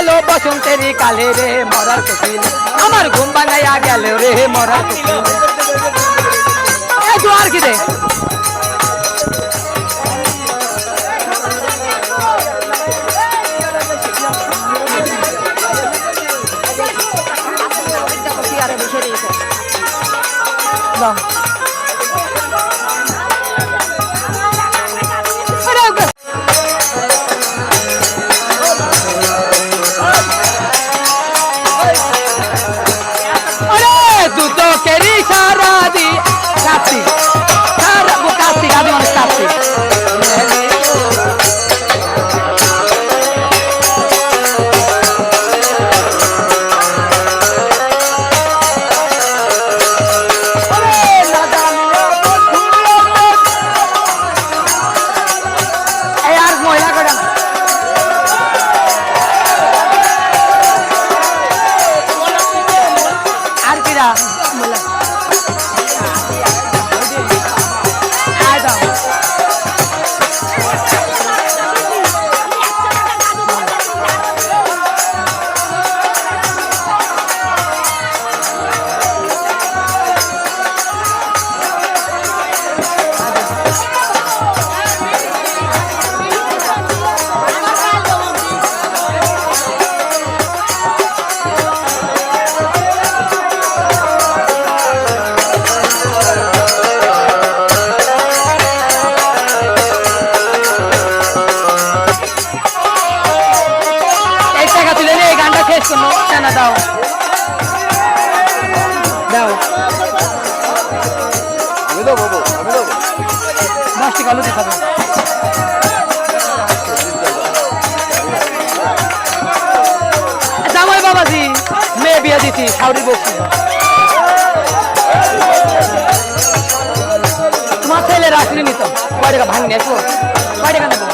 গেল বসন্তের কালে রে মরার কোকিল আমার ঘুম ভাঙাইয়া গেল রে মরার কোকিল জোয়ার কি রে? দাও। মেয়ে বিয়ে দিছি সাউরি বকছি তোমার ছেলে রাখলি নিত কয় টাকা ভাঙনি আসবো কয় টাকা নেবো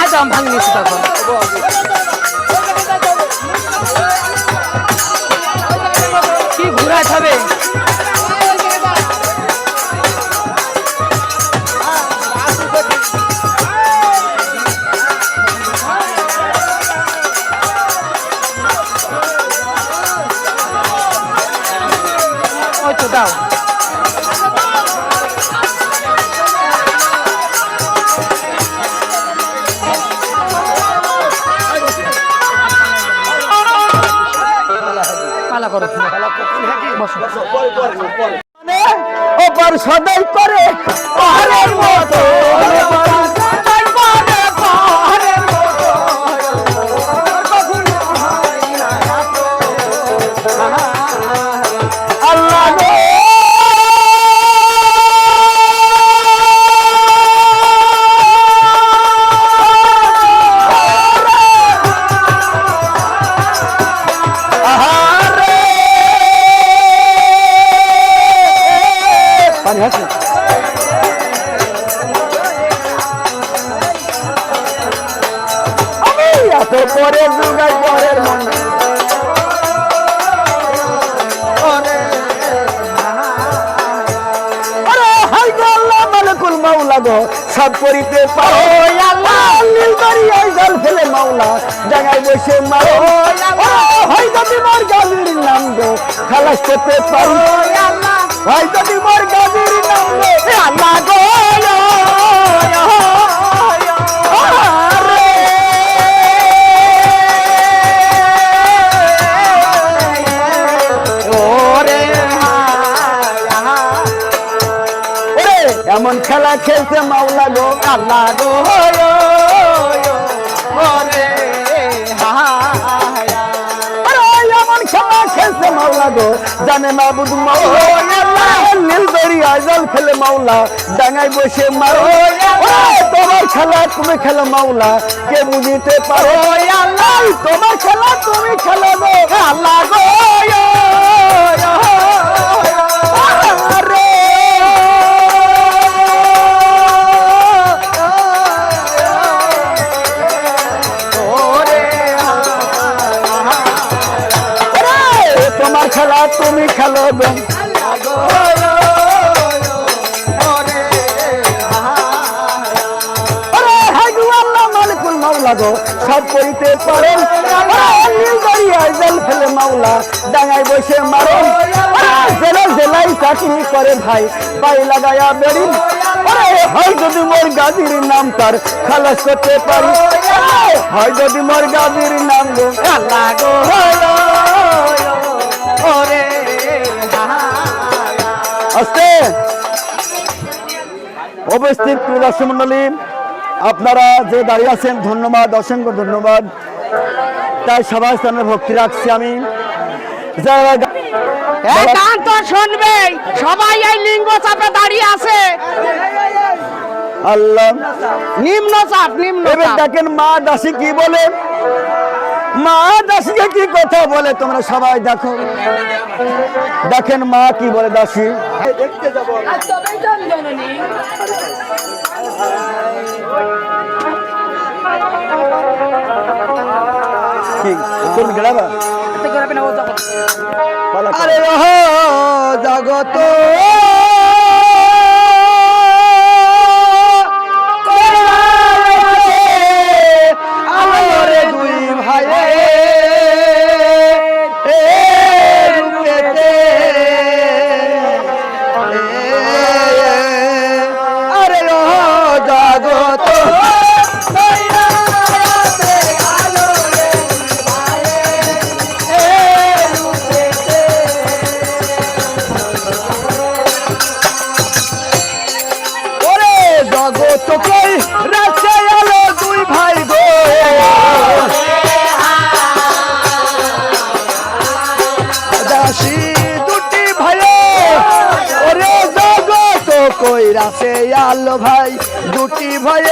আজ আমি ভাঙনি নিছি তখন কি গো সব করিতে পারো। আল্লাহ। নীল দরিয়ায় জল ফেলে মাওলা জায়গায় বসে মারো। হয় যদি মোর গালির নাম গো খালাস করতে পারো। আল্লাহ। হয় যদি মোর গালির নাম গো আল্লাহ গো এমন খেলা খেলছে মাওলা গো আল্লাহ গো এমন খেলা খেলছে মাওলা গো, জানে মাবুদ নীল দরিয়া জল খেলে মাওলা, ডাঙায় বসে মারো তোমার খেলা তুমি খেলো মাওলা, কে বুঝিতে পারো? আল্লাহ তোমার খেলা তুমি খেলো গো আল্লাহ গো তুমি খেলো গো সব করিতে পারেন। জল ফেলে মাওলা ডাঙায় বসে মারেন। জেলা জেলায় চাকরি করে ভাই পাই লাগায়া বেড়ি আরে হয় যদি মোর গাদির নাম তার খালাস করতে পারি। হয় যদি মোর গাদির নাম গো। আল্লাহ। আস্তে উপস্থিত প্রিয় দর্শক মন্ডলী আপনারা যে দাঁড়িয়ে আছেন ধন্যবাদ অসংখ্য ধন্যবাদ। তাই সবার স্থানে ভক্তি রাখছি আমি। যারা এই গান তো শুনবে সবাই এই লিঙ্গ চাপে দাঁড়িয়ে আছে। আল্লাহ। নিম্ন চাপ নিম্ন দেখেন মা দাসী কি বলে? মা দাসীকে কি কথা বলে তোমরা সবাই দেখো। দেখেন মা কি বলে দাসী। আরে জগত জগত কই রাতে আলো দুই ভাই গো। দাসী দুটি ভাই ওরে জগত কই রাসে আলো ভাই দুটি ভাই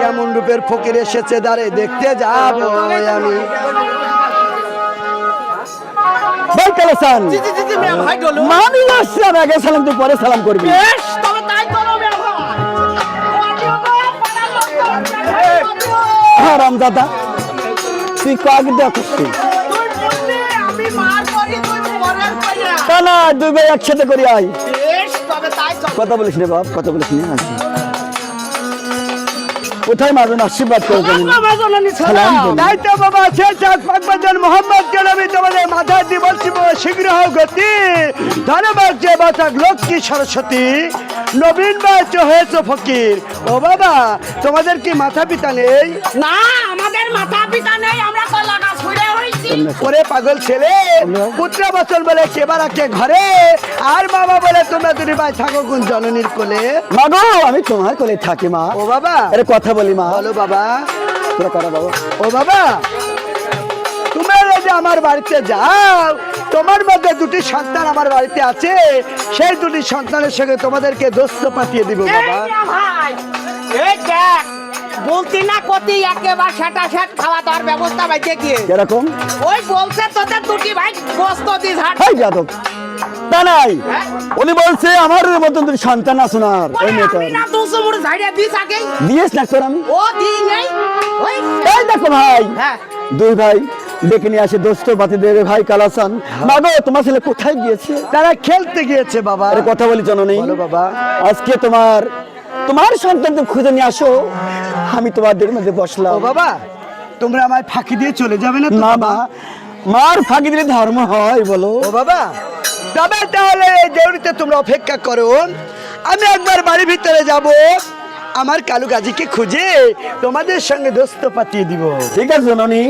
কেমন রূপের ফকির এসেছে দাঁড়ে দেখতে যাব আমি। আগে সালাম তুই পরে সালাম করবি। হারাম দাদা। তুই কাক দেখছিস না দুই ভাই একসাথে করি আয়। কথা বলিস রে বাপ কথা বলিস নি। কোথায় মাজন আশীর্বাদ করবে দেবেন। সালাম তো বাবা সে চাঁদ পাকবাজন মোহাম্মদ জনাবি তোমাদের মাথায় দিবস শীঘ্র হোক গতি। ধন্যবাদ যে বাতাক লক্ষ্মী সরস্বতী। নবীন বাচ হয়েছে ফকির। ও বাবা তোমাদের কি মাথা পিতা নেই? না আমাদের মাথা পিতা নেই আমরা কলা ওরে পাগল ছেলে পুত্র বচন বলে কেবা রাখে ঘরে আর বাবা বলে তোমরা দুটি ভাই থাকো কোন জননীর কোলে। মা গো আমি তোমার কোলে থাকি মা। ও বাবা। আরে কথা বলি মা। বলো বাবা। তোরা কথা বাবা ও বাবা। তোমরা যদি আমার বাড়িতে যাও তোমার মধ্যে দুটি সন্তান আমার বাড়িতে আছে সেই দুটি সন্তানের সঙ্গে তোমাদেরকে দোস্ত পাঠিয়ে দিব বাবা। এই দেখ বলতি না কতি একেবারে সেটা সেট খাওয়া দাওয়ার ব্যবস্থা বাইতে গিয়ে। কীরকম? ওই বলছে তোদের দুটি ভাই গোস্ত দিস হাট হাই যাদব তা নাই। হ্যাঁ? উনি বলছে আমার মতন দুটি সন্তান আছে ওনার ওই মেয়েটার। আমি না ঝাড়িয়ে দিস আগে দিয়েছ না তোর আমি? ও দিই নেই। ওই এই দেখো ভাই হ্যাঁ। দুই ভাই ডেকে নিয়ে আসে দোস্ত বাতি দেবে ভাই কালাসান মাগো তোমার ছেলে কোথায় গিয়েছে? তারা খেলতে গিয়েছে বাবা। আরে কথা বলি জননী। নেই বাবা। আজকে তোমার তোমার সন্তানকে খুঁজে নিয়ে আসো। আমি তোমাদের মধ্যে বসলাম। ও বাবা তোমরা আমায় ফাঁকি দিয়ে চলে যাবে না না বাবা? মা মার ফাঁকি দিলে ধর্ম হয় বলো। ও বাবা তবে তাহলে এই দেউড়িতে তোমরা অপেক্ষা করো। আমি একবার বাড়ির ভিতরে যাব। আমার কালু গাজীকে খুঁজে তোমাদের সঙ্গে দোস্ত পাঠিয়ে দিব। ঠিক আছে জননী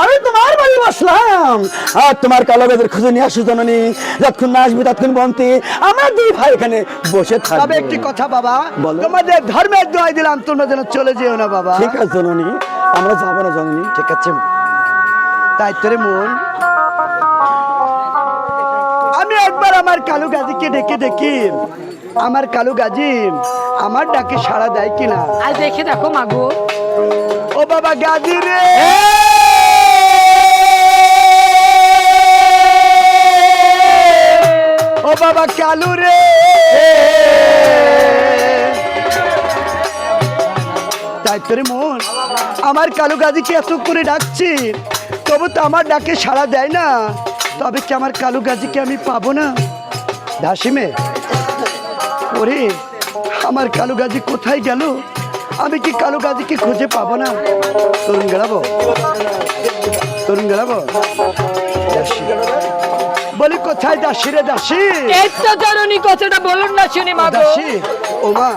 আমি তোমার বাড়ি বসলাম। আর তোমার কালো বেদের খুঁজে নিয়ে আসো জননী। যতক্ষণ না আসবে ততক্ষণ বন্তি। আমার দুই ভাই এখানে বসে তবে থাকব একটি কথা বাবা। তোমাদের ধর্মের দোয়াই দিলাম তোমরা যেন চলে যেও না বাবা। ঠিক আছে জননী। আমরা যাব না জননী। ঠিক আছে। তাই তোরে মন। আমি একবার আমার কালু গাজীকে ডেকে দেখি। আমার কালু গাজী আমার ডাকে সাড়া দেয় কিনা? আর দেখে দেখো মাগো। ও বাবা গাজী রে! বাবা কালু রে। তাই মন আমার কালু গাজীকে এত করে ডাকছি, তবু তো আমার ডাকে সাড়া দেয় না। তবে কি আমার কালু গাজীকে আমি পাবো না? দাসিমে ওরে, আমার কালু গাজী কোথায় গেল? আমি কি কালু গাজীকে খুঁজে পাবো না? তরুণ গেলাবো? তরুণ গেলাবো। বলি কোথায় দাসী রে দাসী? তো জননী কথাটা বলুন না শুনি মাগো দাসী ও মা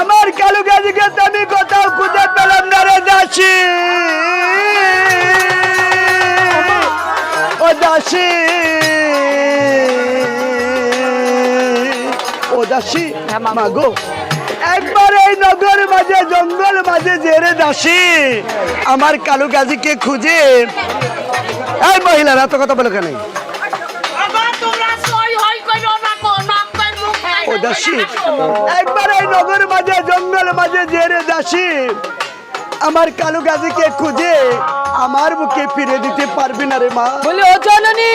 আমার কালু গাজীকে তো আমি কোথাও খুঁজে পেলাম না রে দাসী। ও দাসী ও দাসী হ্যাঁ, মা। মাগো একবার এই নগর মাঝে জঙ্গল মাঝে জেরে দাসী আমার কালু গাজীকে খুঁজে এই মহিলারা এত কথা বলে কেন? দাসী। একবার এই নগর মাঝে জঙ্গল মাঝে জেরে দাসী। আমার কালু গাজীকে খুঁজে আমার বুকে ফিরে দিতে পারবি না রে মা। বলি ও জননী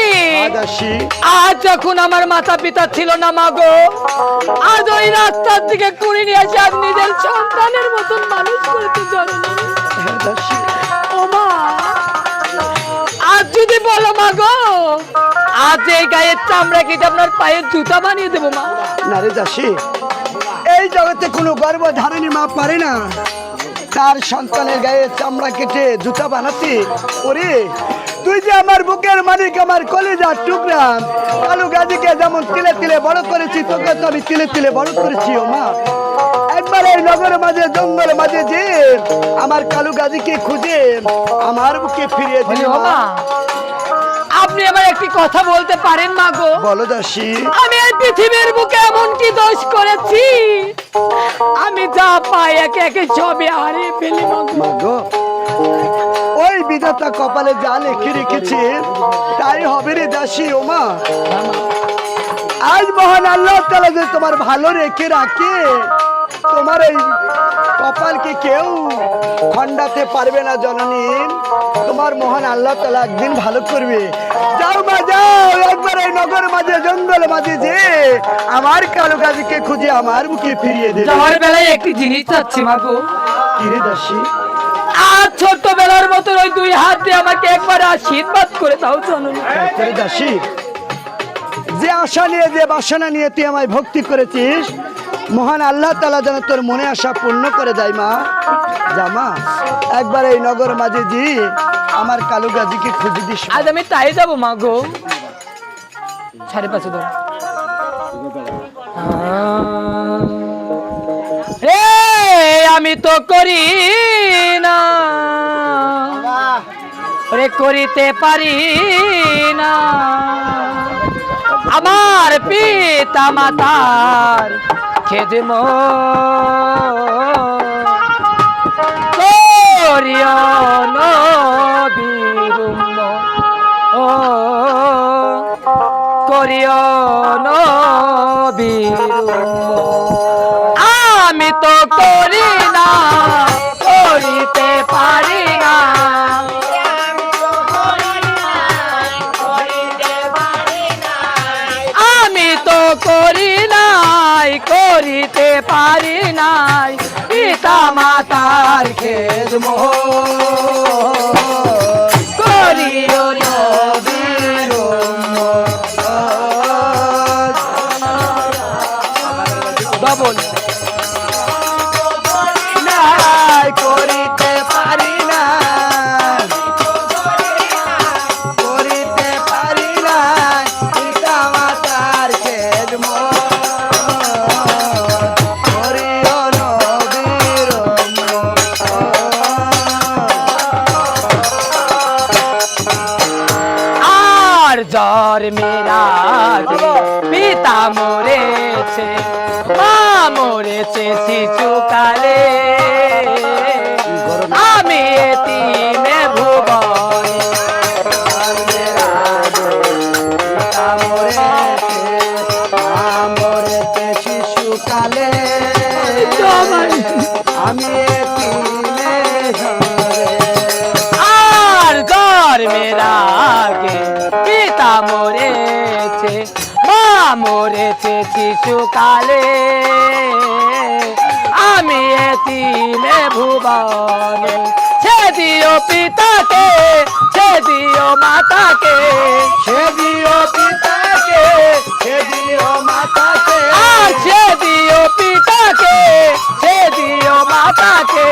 দাসী। আজ যখন আমার মাতা পিতা ছিল না মা গো আজ ওই রাস্তার দিকে কুড়ি নিয়ে এসে আজ নিজের সন্তানের মতন মানুষ করেছে জননী। হ্যাঁ দাসী। ও মা আজ যদি বলো মাগো আজ এই গায়ের চামড়া কেটে আপনার পায়ের জুতা বানিয়ে দেবো মা। না রে দাসী এই জগতে কোনো গর্ব ধারণী মা পারে না। তার সন্তানের গায়ে চামড়া কেটে জুতা বানাতে ওরে তুই যে আমার বুকের মালিক আমার কলেজার টুকরা কালু গাজীকে যেমন তিলে তিলে বড় করেছি তোকে তো আমি তিলে তিলে বড় করেছি ও মা। একবার এই নগর মাঝে জঙ্গল মাঝে যে আমার কালু গাজীকে খুঁজে আমার বুকে ফিরিয়ে দিলি মা। আপনি আমার একটি কথা বলতে পারেন মা গো? বলো দাসী। আমি এই পৃথিবীর বুকে এমন কি দোষ করেছি। আমি যা পাই একে একে সবে হারিয়ে ফেলি মাগো মাগো ওই বিধাতা কপালে যা লিখে রেখেছে তাই হবে রে দাসী ওমা আজ মহান আল্লাহ তালা যে তোমার ভালো রেখে রাখে তোমার এই কপালকে কেউ খণ্ডাতে পারবে না জননী। তোমার মহান আল্লাহ তালা একদিন ভালো করবে। যাও মা যাও। একবার এই নগর মাঝে জঙ্গল মাঝে যে আমার কালো কাজকে খুঁজে আমার মুখে ফিরিয়ে দেবে। যাওয়ার বেলায় একটি জিনিস চাচ্ছি মাগো কিরে দাসী? আজ ছোট্টবেলার মতো ওই দুই হাত দিয়ে আমাকে একবার আশীর্বাদ করে দাও জননী। তোরে দাসী? যে আশা নিয়ে যে বাসনা নিয়ে তুই আমায় ভক্তি করেছিস মহান আল্লাহ তালা যেন তোর মনে আশা পূর্ণ করে দেয়, মা। জামা একবার এই নগর মাঝে জি আমার কালু গাজীকে খুঁজে দিস আজ আমি তাই যাব মাগো সাড়ে পাঁচে ধরো আমি তো করি না। রে, করিতে পারি না। আমার পিতা মাতার খেদম করিও নবীর ও করিও নবীর আমি তো করি না। করিতে পারি নাই পিতা মাতার খেদ ঘর মেরা পিতা মরেছে মা মরেছে শিশুকালে। আমি এতিমে ভুবনে সে দিও পিতাকে সে দিও মাতাকে। সে দিও পিতাকে সে দিও মাতাকে। আর সে দিও পিতাকে সে দিও মাতাকে।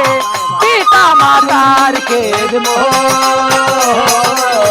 মাতার খেদ করিও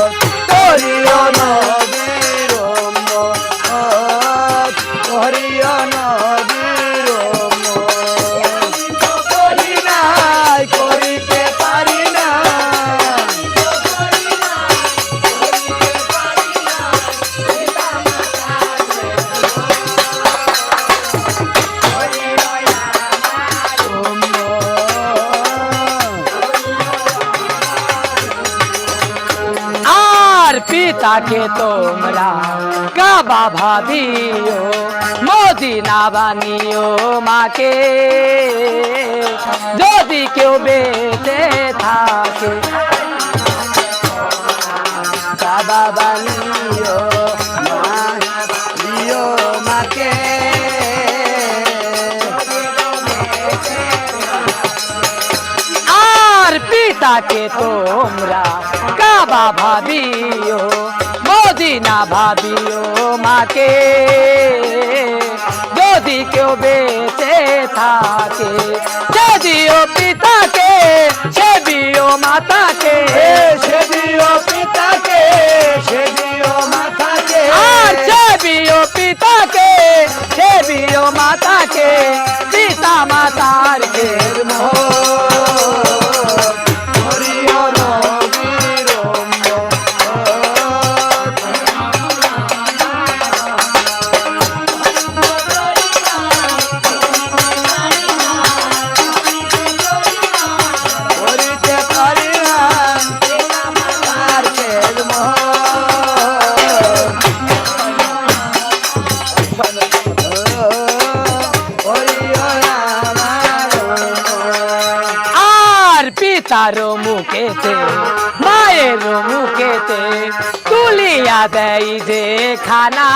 বানিও মাকে। যদি কেউ বেঁচে থাকে বানিও মাকে, আর পিতাকে তোমরা কাবা ভাবিও, মদিনা ভাবিও মাকে। যদি কেউ বেঁচে থাকে যদিও পিতাকে সেবিও মাতাকে। সেবিও পিতাকে সেবিও মাতাকে। আর সেবিও পিতাকে সেবিও পিতার মুখেতে, মায়ের মুখেতে তুলিয়া দেয় যে খানা।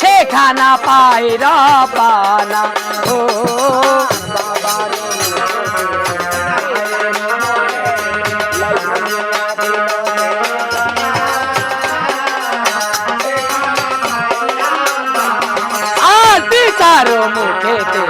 সে খানা পাই পানা ও আর পিতার মুখেতে